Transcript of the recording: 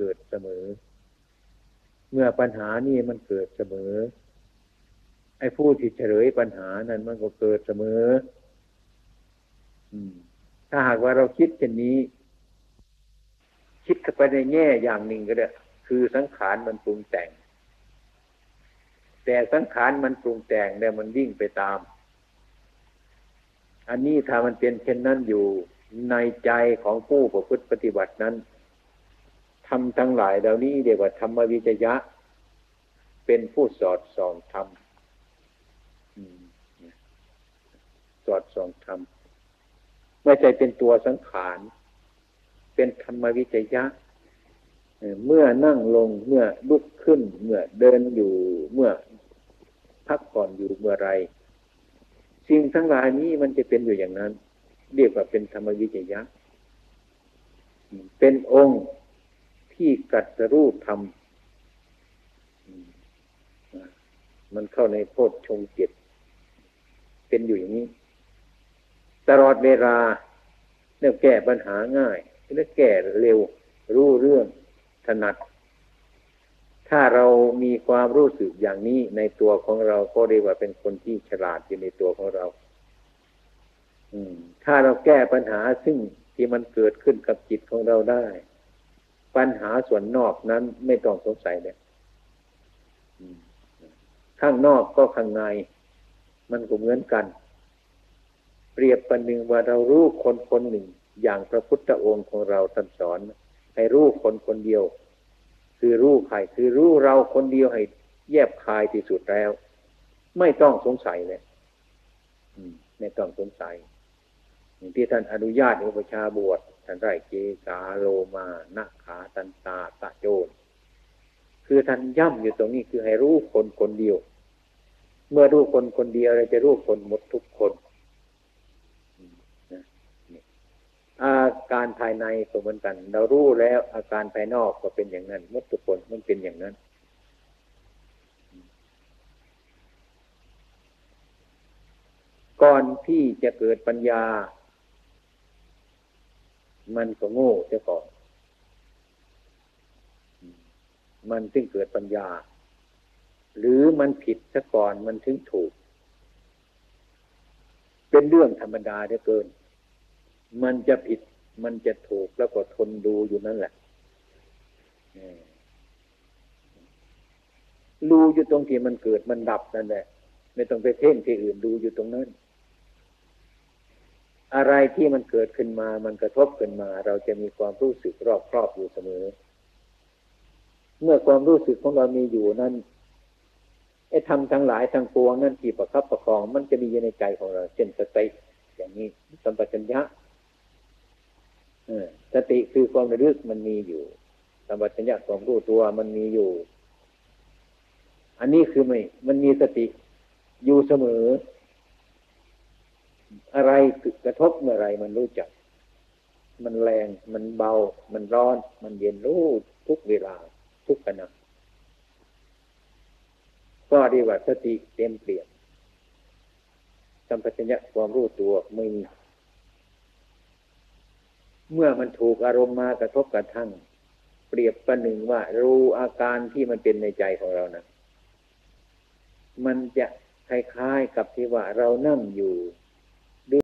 เกิดเสมอ เมื่อปัญหานี่มันเกิดเสมอ ไอ้ผู้ที่เฉลยปัญหานั้นมันก็เกิดเสมอถ้าหากว่าเราคิดเช่นนี้ คิดเข้าไปในแง่อย่างหนึ่งก็ได้คือสังขารมันปรุงแต่ง แต่สังขารมันปรุงแต่งแล้วมันวิ่งไปตาม อันนี้ถ้ามันเป็นเช่นนั้นอยู่ในใจของผู้ประพฤติปฏิบัตินั้น ทำทั้งหลายเหล่านี้เรียกว่าธรรมวิจยะ เป็นผู้สอดส่องธรรมสอดส่องธรรมไม่ใช่เป็นตัวสังขาร เป็นธรรมวิจยะเมื่อนั่งลงเมื่อลุกขึ้น เมื่อเดินอยู่เมื่อพักผ่อนอยู่เมื่อไรสิ่งทั้งหลายนี้มันจะเป็นอยู่อย่างนั้น เรียกว่าเป็นธรรมวิจยะ เป็นองค์ ที่กัดสรู้ธรรมมันเข้าในโพชฌงเจ็ดเป็นอยู่อย่างนี้ ตลอดเวลาเนี่ยแก้ปัญหาง่ายและแก้เร็ว รู้เรื่องถนัด ถ้าเรามีความรู้สึกอย่างนี้ในตัวของเราก็เรียกว่าเป็นคนที่ฉลาดอยู่ในตัวของเรา อืม ถ้าเราแก้ปัญหาซึ่งที่มันเกิดขึ้นกับจิตของเราได้ ปัญหาส่วนนอกนั้นไม่ต้องสงสัยเลยข้างนอกก็ข้างใน มันก็เหมือนกัน เปรียบประหนึ่งว่าเรารู้คนคนหนึ่ง อย่างพระพุทธองค์ของเราท่านสอน ให้รู้คนคนเดียว คือรู้ใครคือรู้เราคนเดียวให้แยบคายที่สุดแล้ว ไม่ต้องสงสัยเลยไม่ต้องสงสัย อย่างที่ท่านอนุญาตอุปชาบวช ท่านไรเกสาโลมานาขาตันตาตะโจนคือท่านย่ำอยู่ตรงนี้คือให้รู้คนคนเดียว เมื่อรู้คนคนเดียวเราจะรู้คนหมดทุกคนอาการภายในก็เหมือนกัน เรารู้แล้ว อาการภายนอกก็เป็นอย่างนั้นมดทุกคนมันเป็นอย่างนั้น ก่อนที่จะเกิดปัญญา มันก็โง่เสียก่อน มันถึงเกิดปัญญา หรือมันผิดซะก่อนมันถึงถูก เป็นเรื่องธรรมดาเหลือเกิน มันจะผิดมันจะถูกแล้วก็ทนดูอยู่นั่นแหละดูอยู่ตรงที่มันเกิดมันดับนั่นแหละไม่ต้องไปเพ่งที่อื่นดูอยู่ตรงนั้น อะไรที่มันเกิดขึ้นมา มันกระทบขึ้นมา เราจะมีความรู้สึกรอบครอบอยู่เสมอ เมื่อความรู้สึกของเรามีอยู่นั้นไอ้ทำทั้งหลายทั้งปวงนั่นที่ประคับประคอง มันจะมีอยู่ในใจของเราเช่นสติอย่างนี้สัมปชัญญะสติคือความระลึกมันมีอยู่สัมปชัญญะความรู้ตัวมันมีอยู่ อันนี้คือไม่ มันมีสติอยู่เสมอ อะไรกระทบเมื่อไรมันรู้จัก มันแรง มันเบา มันร้อน มันเย็นรู้ทุกเวลา ทุกขณะก็เรีกว่าสติเต็มเปลี่ยนสัมปชัญญะความรู้ตัวไม่มี เมื่อมันถูกอารมณ์มากระทบกระทั่ง เปรียบประหนึ่งว่ารู้อาการที่มันเป็นในใจของเรานะมันจะคล้ายๆกับที่ว่าเรานั่งอยู่